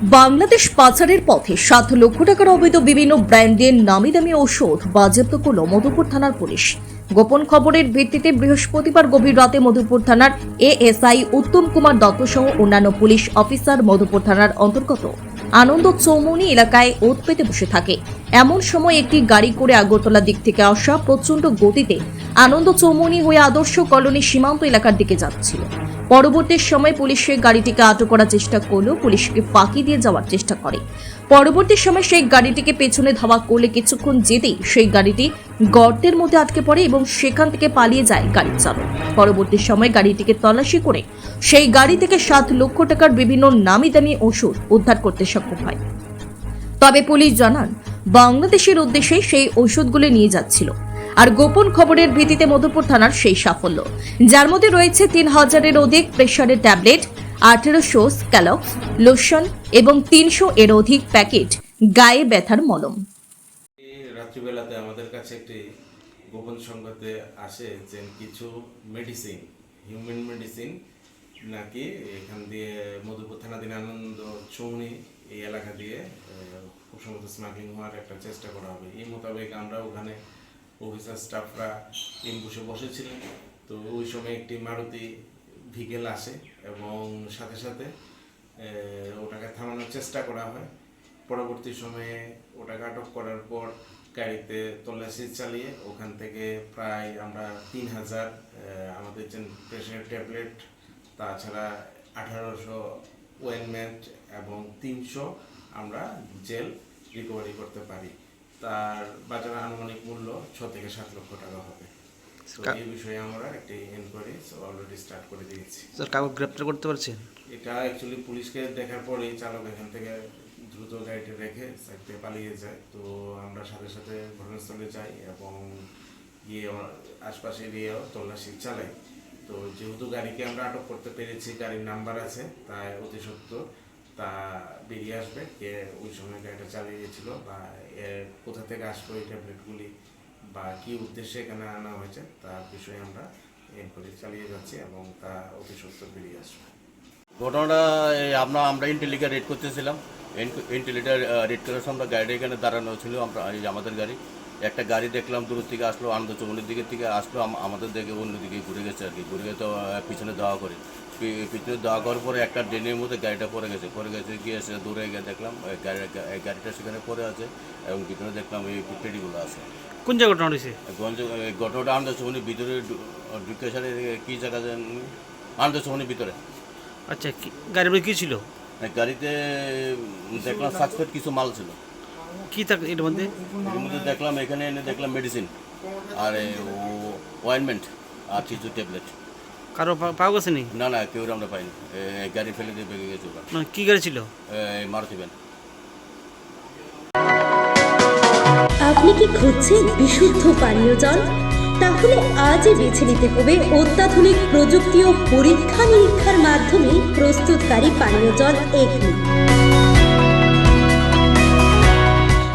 বাংলাদেশ পাচারের পথে সাত লক্ষ টাকার অবৈধ বিভিন্ন ব্র্যান্ডের নামি দামি ঔষধ বাজেয়াপ্ত করল মধুপুর থানার পুলিশ। গোপন খবরের ভিত্তিতে বৃহস্পতিবার গভীর রাতে মধুপুর থানার এএসআই উত্তম কুমার দত্ত সহ অন্যান্য পুলিশ অফিসার মধুপুর থানার অন্তর্গত আনন্দ চৌমনি এলাকায় ওত পেতে বসে থাকে। এমন সময় একটি গাড়ি করে আগরতলা দিক থেকে আসা প্রচণ্ড গতিতে আনন্দ চৌমনি হয়ে আদর্শ কলোনি সীমান্ত এলাকার দিকে যাচ্ছিল। পরবর্তী সময় পুলিশ সেই গাড়িটিকে আটক করার চেষ্টা করলেও পুলিশকে ফাঁকি দিয়ে যাওয়ার চেষ্টা করে। পরবর্তী সময় সেই গাড়িটিকে পেছনে ধাওয়া করলে কিছুক্ষণ যেতেই সেই গাড়িটি গর্তের মধ্যে আটকে পড়ে এবং সেখান থেকে পালিয়ে যায় গাড়ির চালক। পরবর্তী সময় গাড়িটিকে তল্লাশি করে সেই গাড়ি থেকে সাত লক্ষ টাকার বিভিন্ন নামি দামি ওষুধ উদ্ধার করতে সক্ষম হয়। তবে পুলিশ জানান, বাংলাদেশের উদ্দেশ্যে সেই ঔষধগুলো নিয়ে যাচ্ছিল। আর গোপন খবরের ভিত্তিতে মধুপুর থানার সেই সাফল্য। যার মধ্যে রয়েছে তিন হাজারের অধিক প্রেশারের ট্যাবলেট, আঠেরোশো স্ক্যালক্স লোশন এবং তিনশো এর অধিক প্যাকেট গায়ে ব্যথার মলম। রাত্রিবেলাতে আমাদের কাছে একটি গোপন সংবাদে আসে যে কিছু মেডিসিন হিউম্যান মেডিসিন নাকি এখান দিয়ে মধুপুর থানাধীন আনন্দ চৌনি এই এলাকা দিয়ে খুব স্মাগলিং হওয়ার একটা চেষ্টা করা হবে। এই মোতাবেক আমরা ওখানে অফিসার স্টাফরা ইনবুসে বসেছিলেন। তো ওই সময় একটি মারুতি ভিকেল আসে এবং সাথে সাথে ওটাকে থামানোর চেষ্টা করা হয়। পরবর্তী সময়ে ওটাকে আটক করার পর গাড়িতে তল্লাশি চালিয়ে ওখান থেকে প্রায় আমরা তিন হাজার আমাদের যে প্রেশার ট্যাবলেট তাছাড়া আঠারোশো ওয়েনমেন্ট এবং তিনশো আমরা জেল রিকভারি করতে পারি। তার বাজার আনুমানিক মূল্য ছ থেকে সাত লক্ষ টাকা হবে। এই বিষয়ে আমরা একটি এনকোয়ারি অলরেডি স্টার্ট করে দিয়েছি। স্যার কাউকে গ্রেপ্তার করতে পারছেন? এটা অ্যাকচুয়ালি পুলিশকে দেখার পরেই চালক এখান থেকে দ্রুত গাড়িটি রেখে সাইড থেকে পালিয়ে যায়। তো আমরা সাথে সাথে ঘটনাস্থলে যাই এবং গিয়ে আশপাশে এরিয়াও তল্লাশি চালাই। তো যেহেতু গাড়িকে আমরা আটক করতে পেরেছি গাড়ির নাম্বার আছে তাই অতি সত্ত্বর তা বেরিয়ে আসবে কে ওই সময় গাড়িটা চালিয়ে গেছিল বা এর কোথা থেকে আসলো এই ট্যাবলেটগুলি বা কী উদ্দেশ্যে এখানে আনা হয়েছে তার বিষয়ে আমরা এনকোয়ারি চালিয়ে যাচ্ছি এবং তা অতি সত্ত্বর বেরিয়ে আসবে। ঘটনাটা আমরা আমরা ইন্টেলিকা রেড করতেছিলাম। ইন্টেলিটা রেড করার সময় আমরা গাড়িটা এখানে দাঁড়ানো ছিল, আমরা আমাদের গাড়ি। একটা গাড়ি দেখলাম দূর থেকে আসলো আনন্দ চৌমনির দিকে থেকে আসলো আম- আমাদের দিকে অন্যদিকে ঘুরে গেছে আর কি। ঘুরে গেছে পিছনে দেওয়া করে। পিছনে দেওয়া করার পরে একটা ড্রেনের মধ্যে গাড়িটা পড়ে গেছে। পড়ে গেছে গিয়ে এসে দূরে গিয়ে দেখলাম গাড়ি গাড়িটা সেখানে পড়ে আছে এবং পিছনে দেখলাম এই পেটিগুলো আছে। কোন জায়গা ঘটনা হয়েছে? গঞ্জ ঘটনাটা আনন্দ চৌমনির ভিতরে ঢুকে সারে কী জায়গা যেন আনন্দ চৌমনির ভিতরে। আচ্ছা গাড়ির কী ছিল? গাড়িতে দেখলাম সাসপেক্ট কিছু মাল ছিল। কী থাকে এটার মধ্যে? এর মধ্যে দেখলাম এখানে এনে দেখলাম মেডিসিন আর ওয়াইনমেন্ট আর কিছু ট্যাবলেট কারও পাওয়া গেছে নি? না না কেউ আমরা পাইনি। গাড়ি ফেলে দিয়ে বেগে গেছে ওরা। না কী গাড়ি ছিল? মারুতি ভ্যান। আপনি কি খুঁজছেন বিশুদ্ধ পানীয় জল? তাহলে আজই বেছে নিতে হবে অত্যাধুনিক প্রযুক্তি ও পরীক্ষা নিরীক্ষার মাধ্যমে প্রস্তুতকারী পানীয় জল এগনি